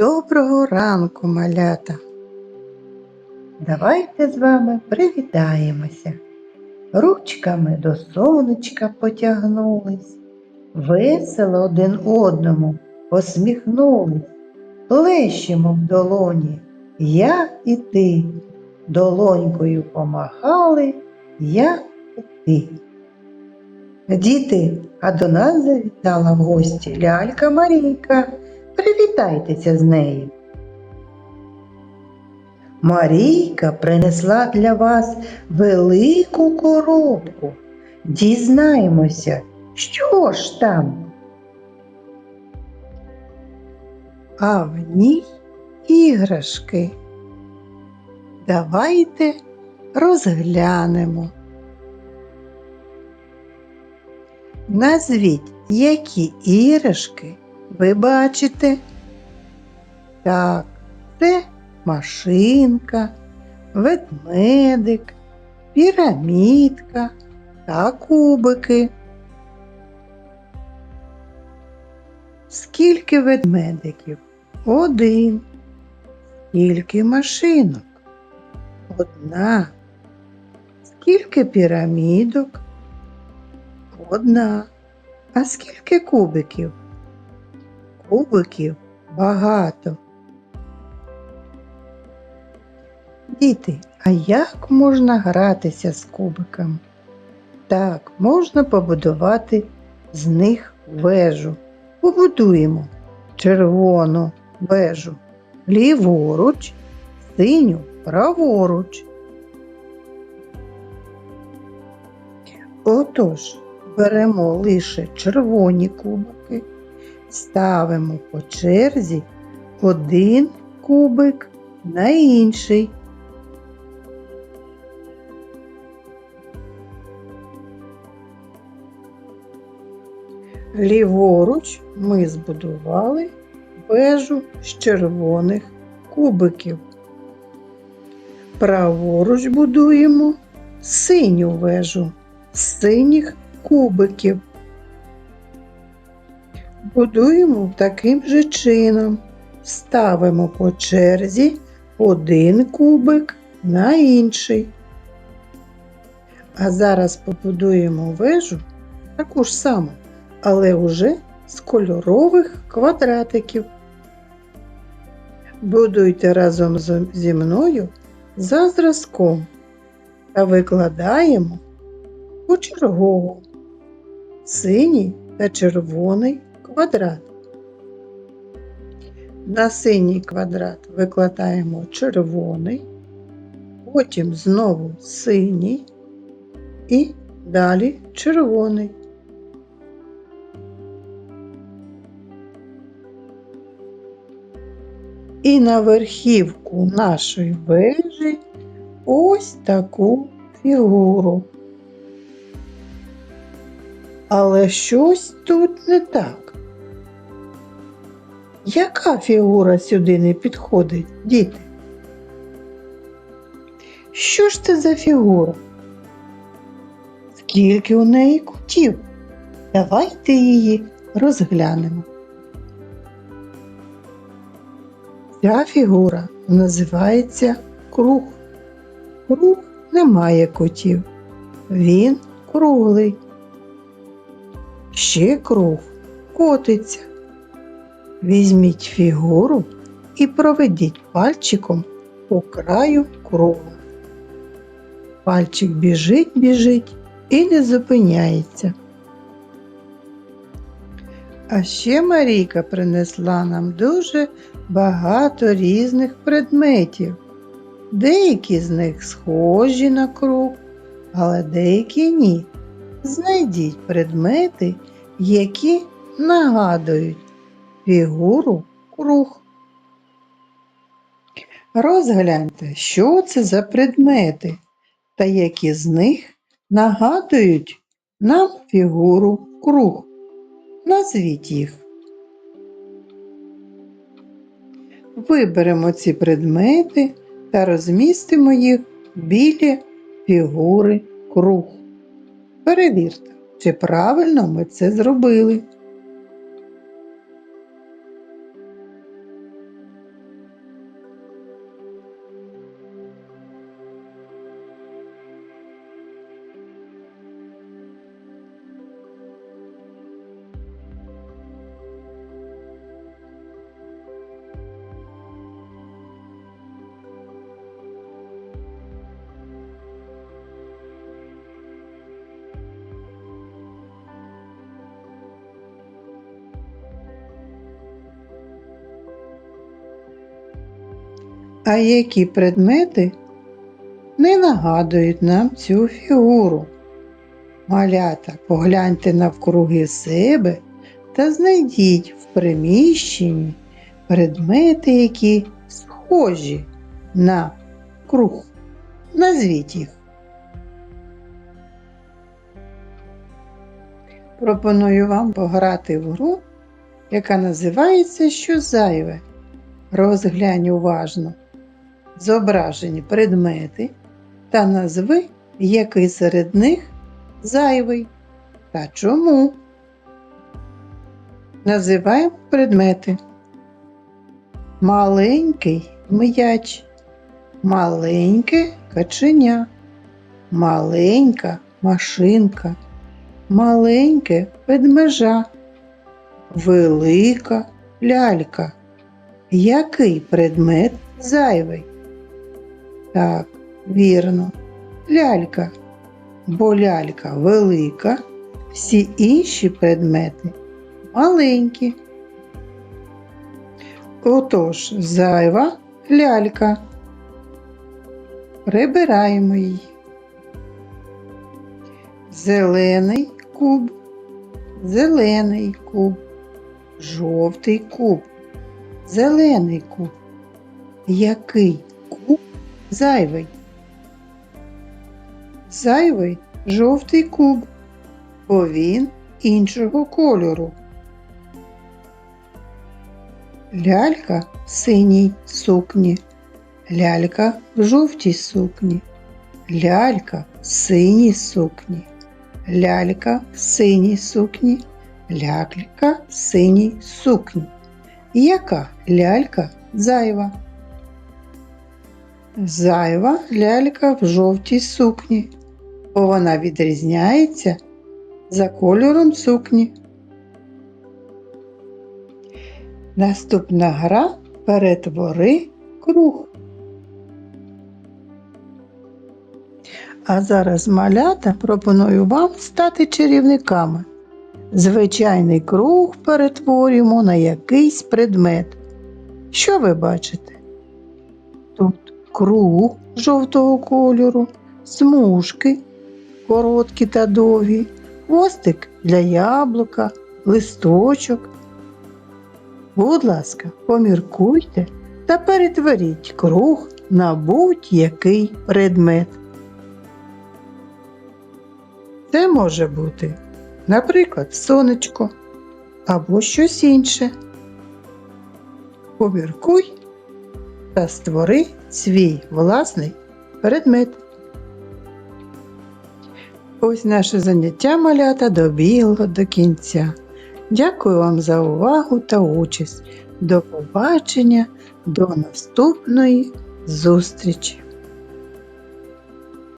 Доброго ранку, малята! Давайте з вами привітаємося. Ручками до сонечка потягнулись, весело один одному посміхнулись, плещемо в долоні, я і ти, долонькою помахали, я і ти. Діти, а до нас завітала в гості лялька Марійка. Привітайтеся з нею. Марійка принесла для вас велику коробку. Дізнаємося, що ж там. А в ній іграшки. Давайте розглянемо. Назвіть, які іграшки ви бачите? Так, це машинка, ведмедик, пірамідка та кубики. Скільки ведмедиків? Один. Скільки машинок? Одна. Скільки пірамідок? Одна. А скільки кубиків? Кубиків багато. Діти, а як можна гратися з кубиками? Так, можна побудувати з них вежу. Побудуємо червону вежу ліворуч, синю праворуч. Отож, беремо лише червоні кубики, ставимо по черзі один кубик на інший. Ліворуч ми збудували вежу з червоних кубиків. Праворуч будуємо синю вежу з синіх кубиків. Будуємо таким же чином. Ставимо по черзі один кубик на інший. А зараз побудуємо вежу таку ж саму, але уже з кольорових квадратиків. Будуйте разом зі мною за зразком та викладаємо почергово синій та червоний квадрат. На синій квадрат викладаємо червоний, потім знову синій і далі червоний. І на верхівку нашої вежі ось таку фігуру. Але щось тут не так. Яка фігура сюди не підходить, діти? Що ж це за фігура? Скільки у неї кутів? Давайте її розглянемо. Ця фігура називається круг. Круг не має кутів. Він круглий. Ще круг котиться. Візьміть фігуру і проведіть пальчиком по краю круга. Пальчик біжить, біжить і не зупиняється. А ще Марійка принесла нам дуже багато різних предметів. Деякі з них схожі на круг, але деякі ні. Знайдіть предмети, які нагадують фігуру круг. Розгляньте, що це за предмети та які з них нагадують нам фігуру круг. Назвіть їх. Виберемо ці предмети та розмістимо їх біля фігури круг. Перевірте, чи правильно ми це зробили. А які предмети не нагадують нам цю фігуру? Малята, погляньте навкруги себе та знайдіть в приміщенні предмети, які схожі на круг. Назвіть їх. Пропоную вам пограти в гру, яка називається Що зайве. Розглянь уважно зображені предмети та назви, який серед них зайвий та чому. Називаємо предмети. Маленький м'яч, маленьке каченя, маленька машинка, маленьке ведмежа, велика лялька. Який предмет зайвий? Так, вірно, лялька, бо лялька велика, всі інші предмети маленькі. Отож, зайва лялька. Прибираємо її. Зелений куб, зелений куб, жовтий куб, зелений куб. Який куб зайвий? Зайвий жовтий куб, бо він іншого кольору. Лялька в синій сукні, лялька в жовтій сукні, лялька в синій сукні, лялька в синій сукні, лялька в синій сукні. Яка лялька зайва? Зайва лялька в жовтій сукні, бо вона відрізняється за кольором сукні. Наступна гра перетвори круг. А зараз малята пропоную вам стати чарівниками. Звичайний круг перетворюємо на якийсь предмет. Що ви бачите? Круг жовтого кольору, смужки короткі та довгі, хвостик для яблука, листочок. Будь ласка, поміркуйте та перетворіть круг на будь-який предмет. Це може бути, наприклад, сонечко або щось інше. Поміркуй та створи свій власний предмет. Ось наше заняття малята добігло до кінця. Дякую вам за увагу та участь. До побачення, до наступної зустрічі!